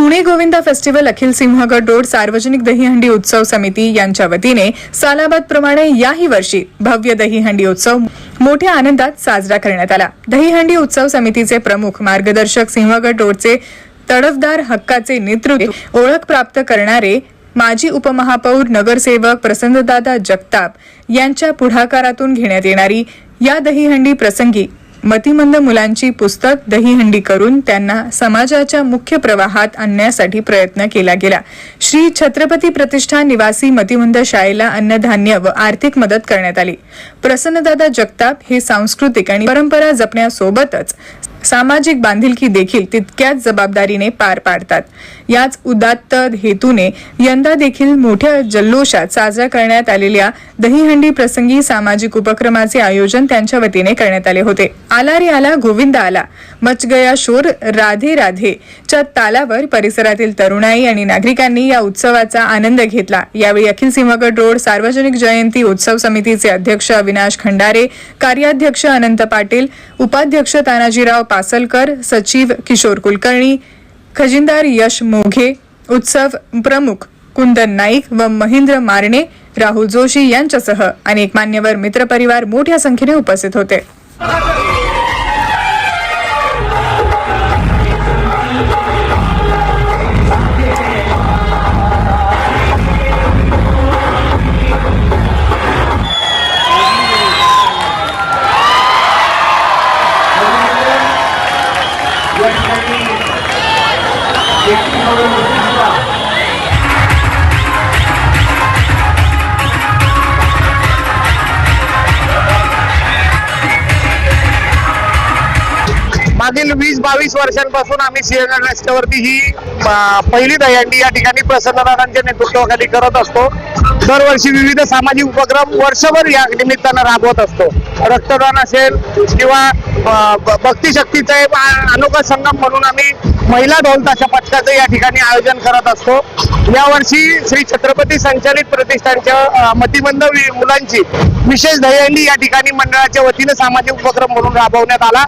Pune Govinda festival अखिल Sinhagad road सार्वजनिक दहीहंडी उत्सव समिती यांच्या वतीने सालाबाद प्रमाणे याही वर्षी भव्य दहीहंडी उत्सव मोठ्या आनंदात साजरा करण्यात आला. दहीहंडी उत्सव समितीचे प्रमुख मार्गदर्शक सिंहगड रोडचे तडफदार हक्काचे नेतृत्व ओळख प्राप्त करणारे माजी उपमहापौर नगरसेवक प्रसन्नदादा जगताप यांच्या पुढाकारातून घेण्यात येणारी या दहीहंडी प्रसंगी मतिमंद मुलांची पुस्तक दहीहंडी करून त्यांना समाजाच्या मुख्य प्रवाहात आणण्यासाठी प्रयत्न केला गेला. श्री छत्रपती प्रतिष्ठान निवासी मतिमंद शाळेला अन्नधान्य व आर्थिक मदत करण्यात आली. प्रसन्नदादा जगताप हे सांस्कृतिक आणि परंपरा जपण्यासोबतच सामाजिक बांधिलकी देखील तितक्याच जबाबदारीने पार पाडतात. याच उदात्त हेतूने यंदा देखील मोठ्या जल्लोषात साजरा करण्यात आलेल्या दहीहंडी प्रसंगी सामाजिक उपक्रमाचे आयोजन त्यांच्या वतीने करण्यात आले होते. आला रे आला गोविंदा आला. मच गया शोर राधे राधे. च्या तालावर परिसरातील तरुणाई आणि नागरिकांनी या उत्सवाचा आनंद घेतला. यावेळी अखिल सिंहगड रोड सार्वजनिक जयंती उत्सव समितीचे अध्यक्ष अविनाश खंडारे कार्याध्यक्ष अनंत पाटील उपाध्यक्ष तानाजीराव पासलकर सचिव किशोर कुलकर्णी खजिनदार यश मोघे उत्सव प्रमुख कुंदन नाईक व महेंद्र मारणे राहुल जोशी यांच्यासह अनेक मान्यवर मित्रपरिवार मोठ्या संख्येने उपस्थित होते. मागील वीस बावीस वर्षांपासून आम्ही सिंहगड रस्त्यावरती ही पहिली दहीहंडी या ठिकाणी प्रसन्नदादांच्या नेतृत्वाखाली करत असतो. दरवर्षी विविध सामाजिक उपक्रम वर्षभर या निमित्तानं राबवत असतो. रक्तदान असेल किंवा भक्तिशक्तीचं एक अनोखा संगम म्हणून आम्ही महिला ढोल ताशा पथकाचं या ठिकाणी आयोजन करत असतो. यावर्षी श्री छत्रपती संचालित प्रतिष्ठानच्या मतिबंध मतिमंद मुलांची विशेष दहीहंडी या ठिकाणी मंडळाच्या वतीनं सामाजिक उपक्रम म्हणून राबवण्यात आला.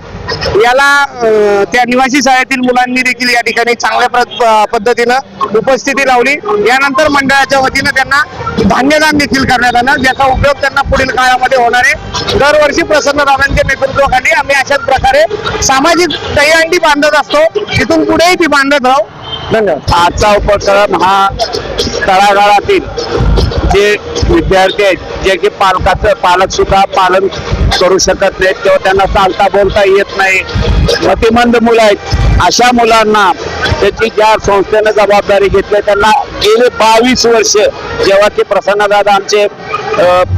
याला त्या निवासी शाळेतील मुलांनी देखील या ठिकाणी चांगल्या पद्धतीनं उपस्थिती लावली. यानंतर मंडळाच्या वतीनं त्यांना धान्यदान देखील करण्यात आलं ज्याचा उपयोग त्यांना पुढील काळामध्ये होणार आहे. दरवर्षी प्रसन्न दादांच्या नेतृत्वाखाली आम्ही अशाच प्रकारे सामाजिक दहीहंडी बांधत असतो. तिथून पुढेही ती बांधत राहू. धन्यवाद. आजचा उपक्रम हा तळागाळातील जे विद्यार्थी आहेत जे की पालकाचं पालक सुद्धा पालन करू शकत नाहीत किंवा त्यांना चालता बोलता येत नाही. मतिमंद मुलं आहेत. अशा मुलांना त्याची ज्या संस्थेनं जबाबदारी घेतली त्यांना गेले बावीस वर्ष जेव्हा की प्रसन्नदादा आमचे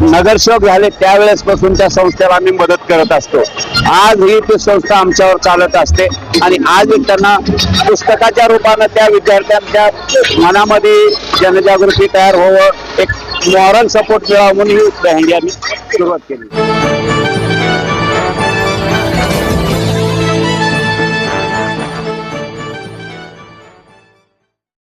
नगरसेवक झाले त्यावेळेसपासून त्या संस्थेला आम्ही मदत करत असतो. आज ही ती संस्था आमच्यावर चालत असते आणि आज त्यांना पुस्तकाच्या रूपानं त्या विद्यार्थ्यांच्या मनामध्ये जनजागृती तयार व्हावं एक मॉरल सपोर्ट मिळावा म्हणून ही आम्ही सुरुवात केली.